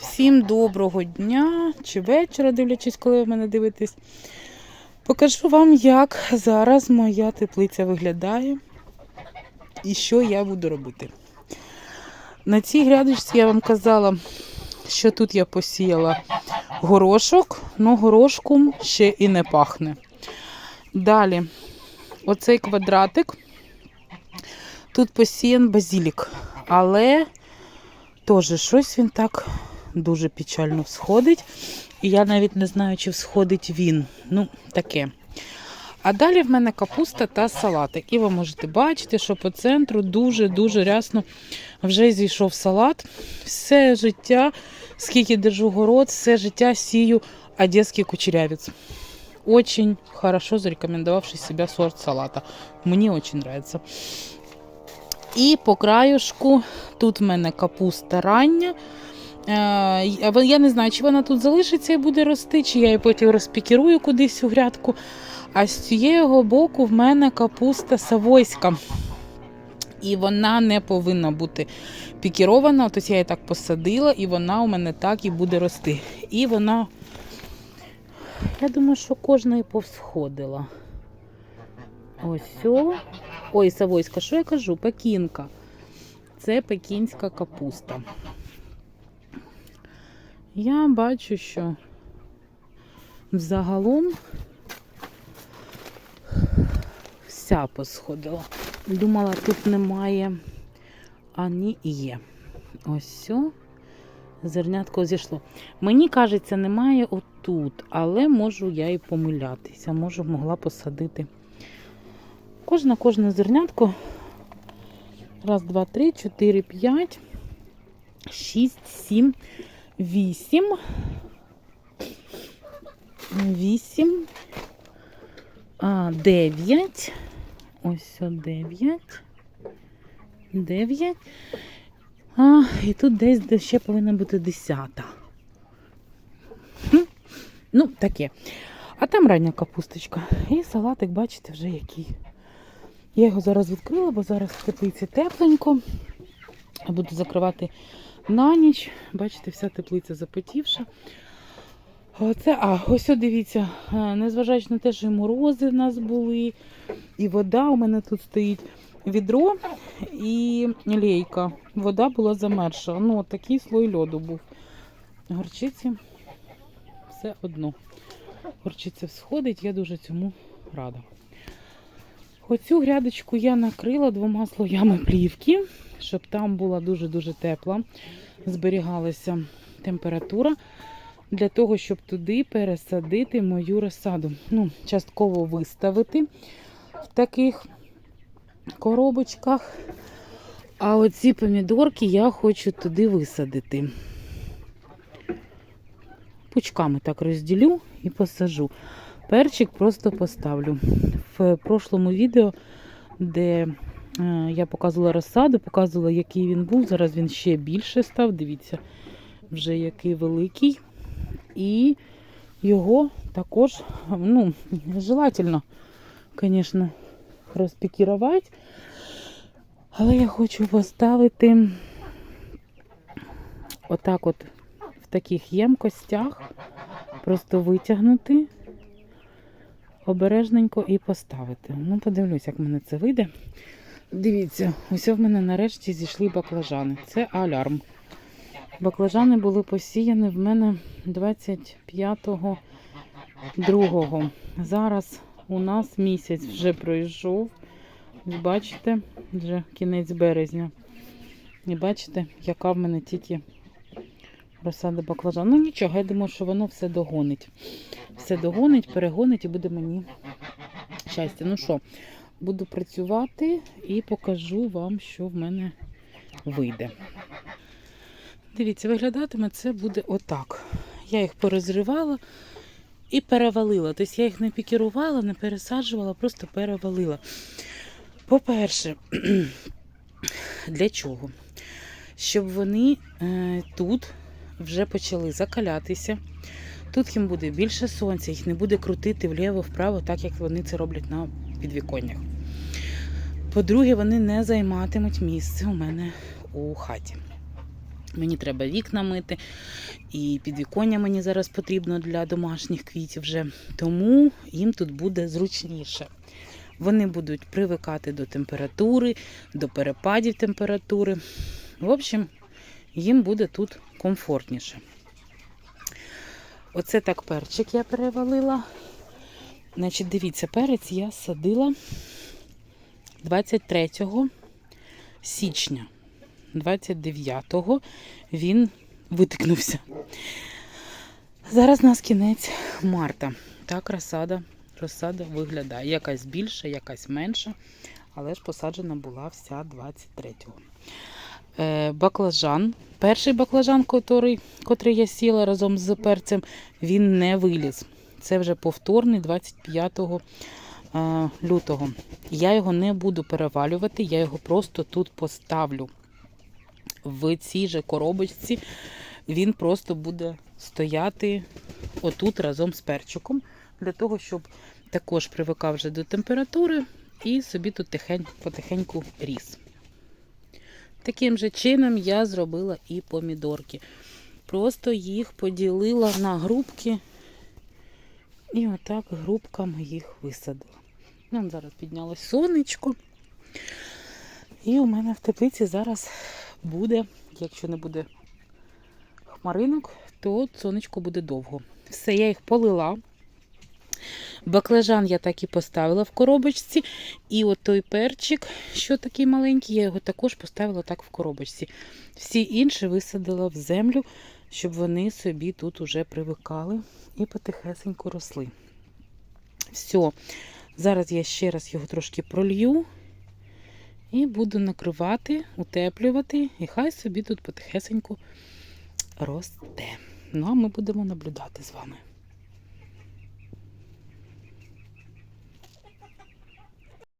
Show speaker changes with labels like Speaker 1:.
Speaker 1: Всім доброго дня чи вечора, дивлячись, коли ви мене дивитесь. Покажу вам, як зараз моя теплиця виглядає і що я буду робити. На цій грядочці я вам казала, що тут я посіяла горошок, але горошком ще і не пахне. Далі, оцей квадратик. Тут посіян базілік, але теж щось він так дуже печально всходить. І я навіть не знаю, чи всходить він. Ну, таке. А далі в мене капуста та салатик. І ви можете бачити, що по центру дуже-дуже рясно вже зійшов салат. Все життя, скільки держу город, все життя сію одеський кучерявець. Очень хорошо зарекомендовавший себя сорт салата. Мені очень нравится. І по краюшку тут в мене капуста рання. Е, Я не знаю, чи вона тут залишиться і буде рости, чи я її потім розпікірую кудись у грядку. А з цієї боку в мене капуста савойська. І вона не повинна бути пікірована. Тобто я її так посадила, і вона у мене так і буде рости. І вона, я думаю, що кожна і повсходила. Ось. о. Ой, Савойська, що я кажу? Пекінка. Це пекінська капуста. Я бачу, що взагалом вся посходила. Думала, тут немає, а ні є. Ось. Зернятко зійшло. Мені кажеться, немає отут, але можу я і помилятися. Можу, могла посадити. Кожна кожне зернятко. Раз, два, три, чотири, п'ять, шість, сім, вісім. Вісім. А, дев'ять. Ось о, дев'ять. Дев'ять. А, і тут десь ще повинна бути десята. Хм. Ну, таке. А там рання капусточка. І салатик, бачите, вже який. Я його зараз відкрила, бо зараз в теплиці тепленько. Я буду закривати на ніч. Бачите, вся теплиця запотівша. Оце, а, ось дивіться, е, незважаючи на те, що і морози в нас були, і вода у мене тут стоїть відро і лейка. Вода була замерша. Ну, такий слой льоду був. Горчиці все одно. Горчиця всходить, я дуже цьому рада. Оцю грядочку я накрила двома слоями плівки, щоб там була дуже-дуже тепла, зберігалася температура для того, щоб туди пересадити мою розсаду. Ну, частково виставити в таких коробочках. А оці помідорки я хочу туди висадити. Пучками так розділю і посажу. Перчик просто поставлю. В прошлому відео, де е, я показувала розсаду, показувала, який він був. Зараз він ще більше став. Дивіться, вже який великий. І його також, ну, желательно, звісно, розпікірувати. Але я хочу поставити отак от в таких ємкостях, просто витягнути обережненько і поставити. Ну, подивлюсь, як мене це вийде. Дивіться, ось в мене нарешті зійшли баклажани. Це алярм. Баклажани були посіяні в мене 25-го другого. Зараз у нас місяць вже пройшов. Бачите, вже кінець березня. І бачите, яка в мене тільки розсада баклажан. Ну нічого, я думаю, що воно все догонить. Все догонить, перегонить і буде мені щастя. Ну що, буду працювати і покажу вам, що в мене вийде. Дивіться, виглядатиме це буде отак. Я їх порозривала і перевалила. Тобто я їх не пікірувала, не пересаджувала, просто перевалила. По-перше, для чого? Щоб вони е, тут вже почали закалятися. Тут їм буде більше сонця, їх не буде крутити вліво-вправо, так як вони це роблять на підвіконнях. По-друге, вони не займатимуть місце у мене у хаті. Мені треба вікна мити, і підвіконня мені зараз потрібно для домашніх квітів вже. Тому їм тут буде зручніше. Вони будуть привикати до температури, до перепадів температури. В общем, їм буде тут комфортніше. Оце так перчик я перевалила. Значить, дивіться, перець я садила 23 січня. 29-го він витикнувся. Зараз у нас кінець марта. Так розсада, розсада виглядає. Якась більша, якась менша, але ж посаджена була вся 23-го. Е, баклажан. Перший баклажан, котрий, котрий я сіла разом з перцем, він не виліз. Це вже повторний 25 е, лютого. Я його не буду перевалювати, я його просто тут поставлю в цій же коробочці. Він просто буде стояти отут разом з перчиком, для того, щоб також привикав вже до температури і собі тут тихень, потихеньку ріс. Таким же чином я зробила і помідорки. Просто їх поділила на групки і отак групками їх висадила. Ну, зараз піднялось сонечко. І у мене в теплиці зараз буде, якщо не буде хмаринок, то сонечко буде довго. Все, я їх полила. Баклажан я так і поставила в коробочці. І от той перчик, що такий маленький, я його також поставила так в коробочці. Всі інші висадила в землю, щоб вони собі тут уже привикали і потихесенько росли. Все, зараз я ще раз його трошки пролью і буду накривати, утеплювати, і хай собі тут потихесенько росте. Ну, а ми будемо наблюдати з вами.